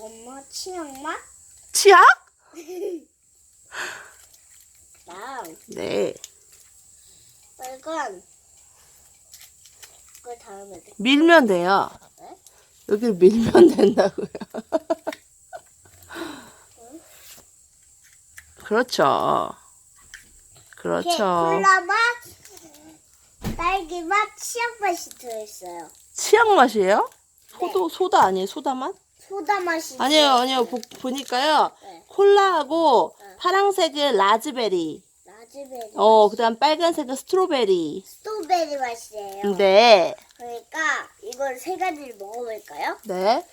엄마 치약 맛? 치약? 다음 네. 빨간 그 다음에 밀면 돼요. 네? 여기를 밀면 된다고요. 그렇죠. 그렇죠. 콜라 맛, 딸기 맛, 치약 맛이 들어있어요. 치약 맛이에요? 네. 소도 소다 아니에요? 소다 맛? 소다 맛이 들어있어요. 아니에요. 보, 보니까요. 네. 콜라하고 네. 파란색은 라즈베리. 라즈베리, 어, 그다음 빨간색은 스트로베리. 스트로베리 맛이에요. 네. 그러니까 이걸 세 가지를 먹어볼까요? 네.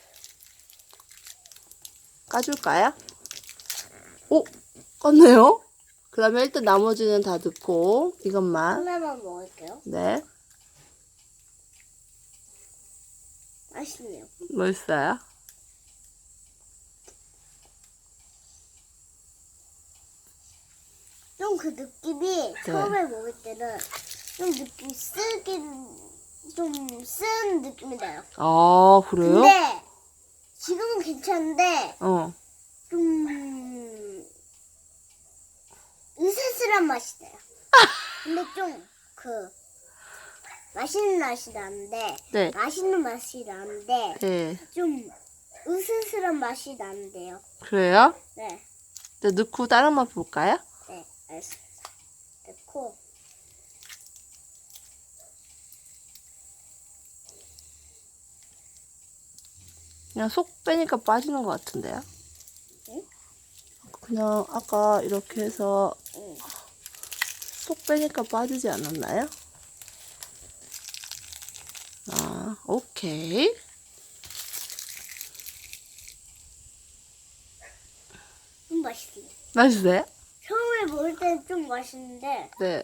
까줄까요? 오, 껐네요. 그 다음에 일단 나머지는 다 넣고, 이것만. 하나만 먹을게요. 네. 맛있네요. 멋있어요. 좀 그 느낌이 처음에 먹을 때는 좀 느낌 쓰긴 좀 쓴 느낌이 나요. 아, 그래요? 근데 지금은 괜찮은데 어. 좀 으스스한 맛이 나요. 근데 좀 그 맛있는 맛이 나는데 네. 맛있는 맛이 나는데 네. 좀 으스스한 맛이 나는데요. 그래요? 네, 이제 넣고 다른 맛 볼까요? 넣고 그냥 속 빼니까 빠지는 것 같은데요? 응? 그냥 아까 이렇게 해서 응. 속 빼니까 빠지지 않았나요? 아, 오케이. 좀 맛있어요. 맛있어요? 처음에 먹을 때는 좀 맛있는데 네.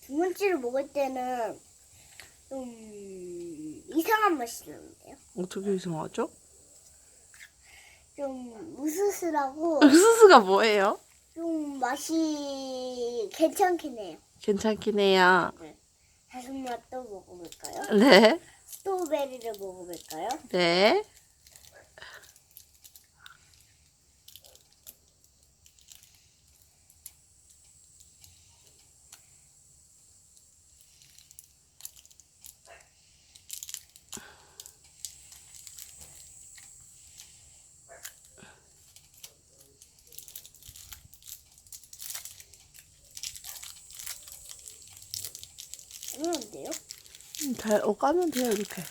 두 번째로 먹을 때는 좀 이상한 맛이 나는데요. 어떻게 이상하죠? 좀 으스스하고 흑수수가 뭐예요? 좀 맛이 괜찮긴 해요. 괜찮긴 해요. 다섯 맛도 먹어볼까요? 네. 스트로베리를 먹어볼까요? 네. 그런데요? 음, 잘, 어, 까면 돼요, 이렇게.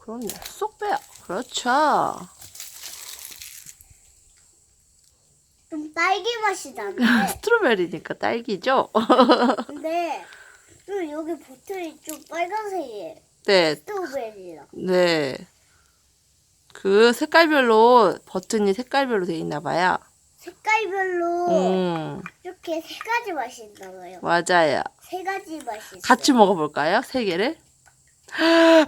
그럼요. 쏙 빼요. 그렇죠. 좀 딸기 맛이 나는데 스트로베리니까 딸기죠? 근데 좀 여기 버튼이 좀 빨간색이에요. 네, 스트로베리랑. 네. 그 색깔별로 버튼이 색깔별로 돼 있나 봐요. 색깔별로 음, 이렇게 세 가지 맛이 있나 봐요. 맞아요. 세 가지 맛이 있어요. 같이 먹어볼까요? 세 개를?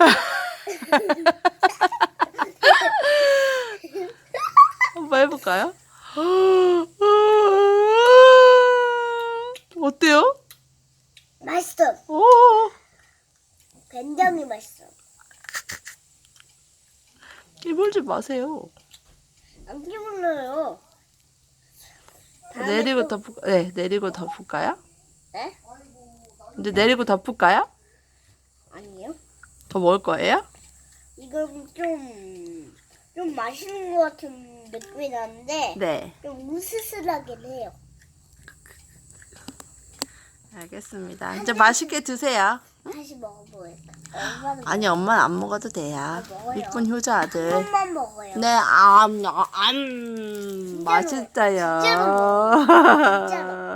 한번 해볼까요? 어때요? 맛있어. 오, 굉장히 맛있어. 깨물지 마세요. 안 기분나요. 내리고 덮을, 네, 내리고 덮을까요? 네? 이제 내리고 덮을까요? 아니요. 더 먹을 거예요? 이건 좀, 좀 맛있는 것 같은 느낌이 나는데, 네. 좀 으스스하긴 해요. 알겠습니다. 이제 맛있게 드세요. 다시 먹어보겠다. 얼마나 아니, 엄마는 안 먹어도 돼요. 먹어요. 이쁜 효자 아들. 한번만 먹어요. 네, 암, 암, 맛있어요. 진짜로. 진짜로.